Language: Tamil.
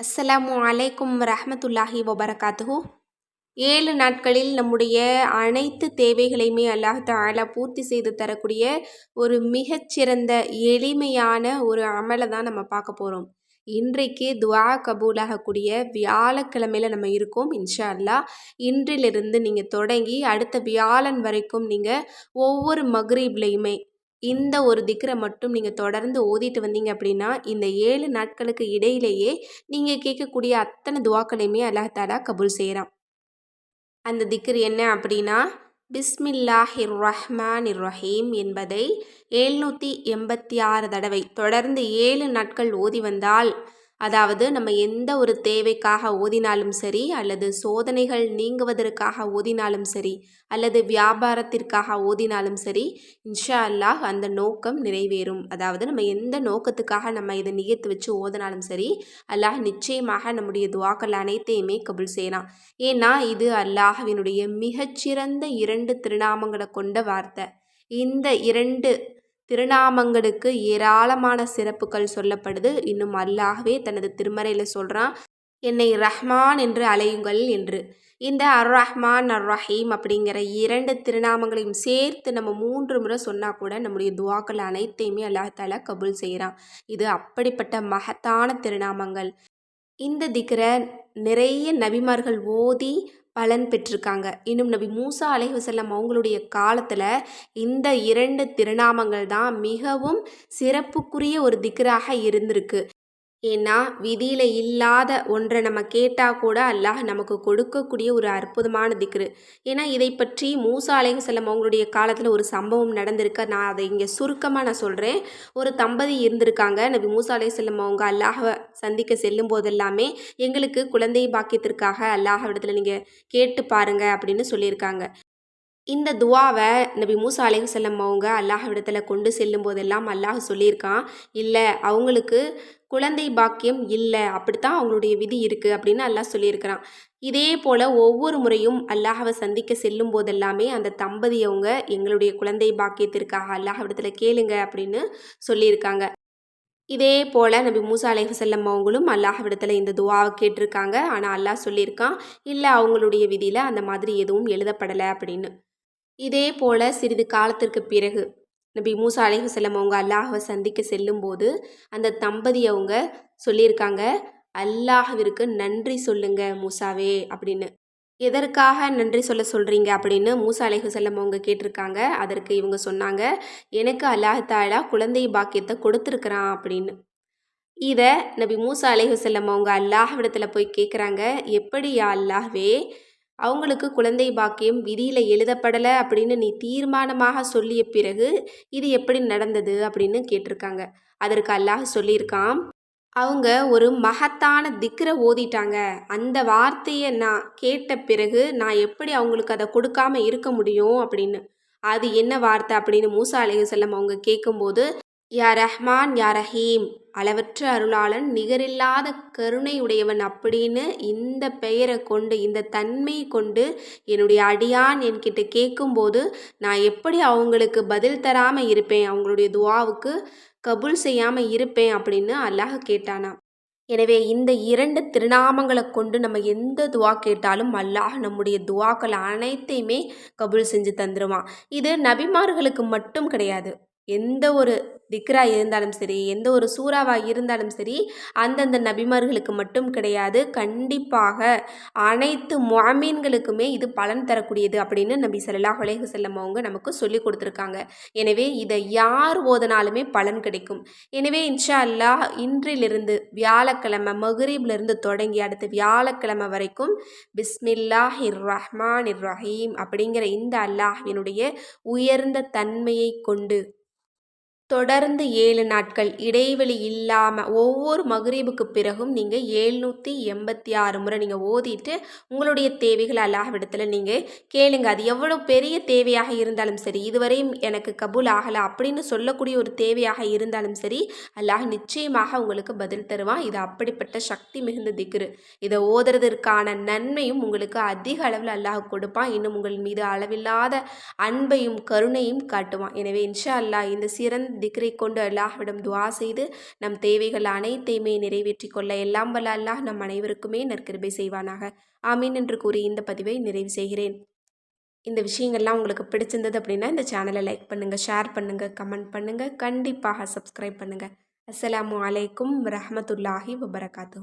அஸ்ஸலாமு அலைக்கும் ரஹமத்துல்லாஹி வபரகாத்துஹு. ஏழு நாட்களில் நம்முடைய அனைத்து தேவைகளையுமே அல்லாஹ் தஆலா பூர்த்தி செய்து தரக்கூடிய ஒரு மிகச்சிறந்த எளிமையான ஒரு அமலை தான் நம்ம பார்க்க போகிறோம் இன்றைக்கு துவா கபூலாகக்கூடிய வியாழக்கிழமையில் நம்ம இருக்கோம் இன்ஷா அல்லாஹ் இன்றிலிருந்து நீங்கள் தொடங்கி அடுத்த வியாழன் வரைக்கும் நீங்கள் ஒவ்வொரு மக்ரீப்லையுமே இந்த ஒரு திக்ரை மட்டும் நீங்கள் தொடர்ந்து ஓதிட்டு வந்தீங்க அப்படின்னா இந்த ஏழு நாட்களுக்கு இடையிலேயே நீங்கள் கேட்கக்கூடிய அத்தனை துவாக்களையுமே அல்லாஹ் தாலா கபூல் செய்கிறான் அந்த திக்ர் என்ன அப்படின்னா பிஸ்மில்லாஹிர் ரஹ்மான் ரஹீம் என்பதை எழுநூற்றி எண்பத்தி ஆறு தடவை தொடர்ந்து ஏழு நாட்கள் ஓதி வந்தால் அதாவது நம்ம எந்த ஒரு தேவைக்காக ஓதினாலும் சரி அல்லது சோதனைகள் நீங்குவதற்காக ஓதினாலும் சரி அல்லது வியாபாரத்திற்காக ஓதினாலும் சரி இன்ஷா அல்லாஹ் அந்த நோக்கம் நிறைவேறும். அதாவது நம்ம எந்த நோக்கத்துக்காக நம்ம இதை நிகழ்த்து வச்சு ஓதினாலும் சரி அல்லாஹ் நிச்சயமாக நம்முடைய துவாக்கள் அனைத்தையுமே கபுல் செய்யலாம் ஏன்னா இது அல்லாஹவினுடைய மிகச்சிறந்த இரண்டு திருநாமங்களை கொண்ட வார்த்தை. இந்த இரண்டு திருநாமங்களுக்கு ஏராளமான சிறப்புகள் சொல்லப்படுது. இன்னும் அல்லாஹ்வே தனது திருமறையில் சொல்கிறான் என்னை ரஹ்மான் என்று அலையுங்கள் என்று. இந்த அர் ரஹ்மான் அர் ரஹீம் அப்படிங்கிற இரண்டு திருநாமங்களையும் சேர்த்து நம்ம மூன்று முறை சொன்னால் கூட நம்முடைய துவாக்கள் அனைத்தையுமே அல்லாஹால கபூல் செய்கிறான் இது அப்படிப்பட்ட மகத்தான திருநாமங்கள். இந்த திக்கரை நிறைய நபிமார்கள் ஓதி பலன் பெற்றிருக்காங்க. இன்னும் நபி மூசா அலைஹுசல்லம் அவங்களுடைய காலத்தில் இந்த இரண்டு திருநாமங்கள் தான் மிகவும் சிறப்புக்குரிய ஒரு திக்ராக இருந்திருக்கு. ஏன்னா விதியில் இல்லாத ஒன்றை நம்ம கேட்டால் கூட அல்லாஹ் நமக்கு கொடுக்கக்கூடிய ஒரு அற்புதமான திக்ரு. ஏன்னா இதை பற்றி மூசா அலைஹி செல்லம் அவங்களுடைய காலத்தில் ஒரு சம்பவம் நடந்திருக்கு. நான் அதை இங்கே சுருக்கமாக நான் சொல்கிறேன் ஒரு தம்பதி இருந்திருக்காங்க. நபி மூசா அலைஹி செல்லம் அவங்க அல்லாஹை சந்திக்க செல்லும் போதெல்லாமே எங்களுக்கு குழந்தை பாக்கியத்திற்காக அல்லாஹ் இடத்துல நீங்கள் கேட்டு பாருங்கள் அப்படின்னு சொல்லியிருக்காங்க. இந்த துவாவை நபி மூசா அலைஹி செல்லம் அவங்க அல்லாஹ் விடத்தில் கொண்டு செல்லும் போதெல்லாம் அல்லாஹ் சொல்லியிருக்கான் இல்லை அவங்களுக்கு குழந்தை பாக்கியம் இல்லை அப்படித்தான் அவங்களுடைய விதி இருக்குது அப்படின்னு அல்லாஹ் சொல்லியிருக்கிறான். இதே போல் ஒவ்வொரு முறையும் அல்லாஹவை சந்திக்க செல்லும் போதெல்லாமே அந்த தம்பதி அவங்க எங்களுடைய குழந்தை பாக்கியத்திற்காக அல்லாஹ் விடத்தில் கேளுங்க அப்படின்னு சொல்லியிருக்காங்க. இதே போல் நபி மூசா அலைஹி செல்லம் அவங்களும் அல்லாஹ்விடத்தில் இந்த துவாவை கேட்டிருக்காங்க. ஆனால் அல்லாஹ் சொல்லியிருக்கான் இல்லை அவங்களுடைய விதியில் அந்த மாதிரி எதுவும் எழுதப்படலை அப்படின்னு. இதே போல் சிறிது காலத்திற்கு பிறகு நபி மூசா அலைஹி செல்லம் அவங்க அல்லாஹவை சந்திக்க செல்லும்போது அந்த தம்பதி அவங்க சொல்லியிருக்காங்க அல்லாஹவிற்கு நன்றி சொல்லுங்க மூசாவே அப்படின்னு. எதற்காக நன்றி சொல்ல சொல்கிறீங்க அப்படின்னு மூசா அலைஹி செல்லம் அவங்க கேட்டிருக்காங்க. அதற்கு இவங்க சொன்னாங்க எனக்கு அல்லாஹாலா குழந்தை பாக்கியத்தை கொடுத்துருக்குறான் அப்படின்னு. இதை நபி மூசா அலைஹி செல்லம் அவங்க அல்லாஹ்விடத்தில் போய் கேட்குறாங்க எப்படியா அல்லாஹ்வே? அவங்களுக்கு குழந்தை பாக்கியம் விதியில் எழுதப்படலை அப்படின்னு நீ தீர்மானமாக சொல்லிய பிறகு இது எப்படி நடந்தது அப்படின்னு கேட்டிருக்காங்க. அதற்கு அல்லாஹ் சொல்லியிருக்கான் அவங்க ஒரு மகத்தான திக்ரை ஓதிட்டாங்க. அந்த வார்த்தையை நான் கேட்ட பிறகு நான் எப்படி அவங்களுக்கு அதை கொடுக்காம இருக்க முடியும்? அப்படின்னு. அது என்ன வார்த்தை அப்படின்னு மூசா அலைஹி செல்லம் அவங்க கேட்கும்போது யா ரஹ்மான் யா ரஹீம். அளவற்ற அருளாளன் நிகரில்லாத கருணை உடையவன் அப்படின்னு இந்த பெயரை கொண்டு இந்த தன்மையை கொண்டு என்னுடைய அடியான் என்கிட்ட கேட்கும்போது நான் எப்படி அவங்களுக்கு பதில் தராமல் இருப்பேன் அவங்களுடைய துவாவுக்கு கபுல் செய்யாமல் இருப்பேன் அப்படின்னு அல்லாஹ் கேட்டானா எனவே இந்த இரண்டு திருநாமங்களை கொண்டு நம்ம எந்த துவா கேட்டாலும் அல்லாஹ் நம்முடைய துவாக்கள் அனைத்தையுமே கபுல் செஞ்சு தந்துடுவான் இது நபிமார்களுக்கு மட்டும் கிடையாது. எந்த ஒரு திக்ரா இருந்தாலும் சரி எந்த ஒரு சூறாவாக இருந்தாலும் சரி அந்தந்த நபிமார்களுக்கு மட்டும் கிடையாது. கண்டிப்பாக அனைத்து மாமீன்களுக்குமே இது பலன் தரக்கூடியது அப்படின்னு நபி சல்லா அலைஹி செல்லம் அவங்க நமக்கு சொல்லி கொடுத்துருக்காங்க. எனவே இதை யார் ஓதனாலுமே பலன் கிடைக்கும். எனவே இன்ஷா அல்லாஹ் இன்றிலிருந்து வியாழக்கிழமை மகுரீப்லேருந்து தொடங்கி அடுத்து வியாழக்கிழமை வரைக்கும் பிஸ்மில்லாஹிர் ரஹ்மான் இர் ரஹீம் அப்படிங்கிற இந்த அல்லாஹ்வினுடைய உயர்ந்த தன்மையை கொண்டு தொடர்ந்து ஏழு நாட்கள் இடைவெளி இல்லாமல் ஒவ்வொரு மகரீபுக்கு பிறகும் நீங்கள் ஏழ்நூற்றி எண்பத்தி ஆறு முறை நீங்கள் ஓதிட்டு உங்களுடைய தேவைகள் அல்லாஹ்விடத்தில் நீங்கள் கேளுங்க. அது எவ்வளோ பெரிய தேவையாக இருந்தாலும் சரி இதுவரையும் எனக்கு கபூல் ஆகலை அப்படின்னு சொல்லக்கூடிய ஒரு தேவையாக இருந்தாலும் சரி அல்லாஹ் நிச்சயமாக உங்களுக்கு பதில் தருவான். இது அப்படிப்பட்ட சக்தி மிகுந்த திக்ரு. இதை ஓதுறதற்கான நன்மையும் உங்களுக்கு அதிக அளவில் அல்லாஹ் கொடுப்பான். இன்னும் உங்கள் மீது அளவில்லாத அன்பையும் கருணையும் காட்டுவான். எனவே இன்ஷா அல்லாஹ் இந்த சிறந்த திக்ரை கொண்டு அல்லாஹ்விடம் துவா செய்து நம் தேவைகள் அனைத்தையுமே நிறைவேற்றிக் கொள்ள எல்லாம் வல்ல அல்லாஹ் நம் அனைவருக்குமே நற்கிருபை செய்வானாக. ஆமீன் என்று கூறி இந்த பதிவை நிறைவு செய்கிறேன். இந்த விஷயங்கள்லாம் உங்களுக்கு பிடிச்சிருந்தது அப்படின்னா இந்த சேனலை லைக் பண்ணுங்கள் ஷேர் பண்ணுங்கள் கமெண்ட் பண்ணுங்கள் கண்டிப்பாக சப்ஸ்கிரைப் பண்ணுங்கள் அஸ்ஸலாமு அலைக்கும் ரஹமத்துல்லாஹி வபரகாத்து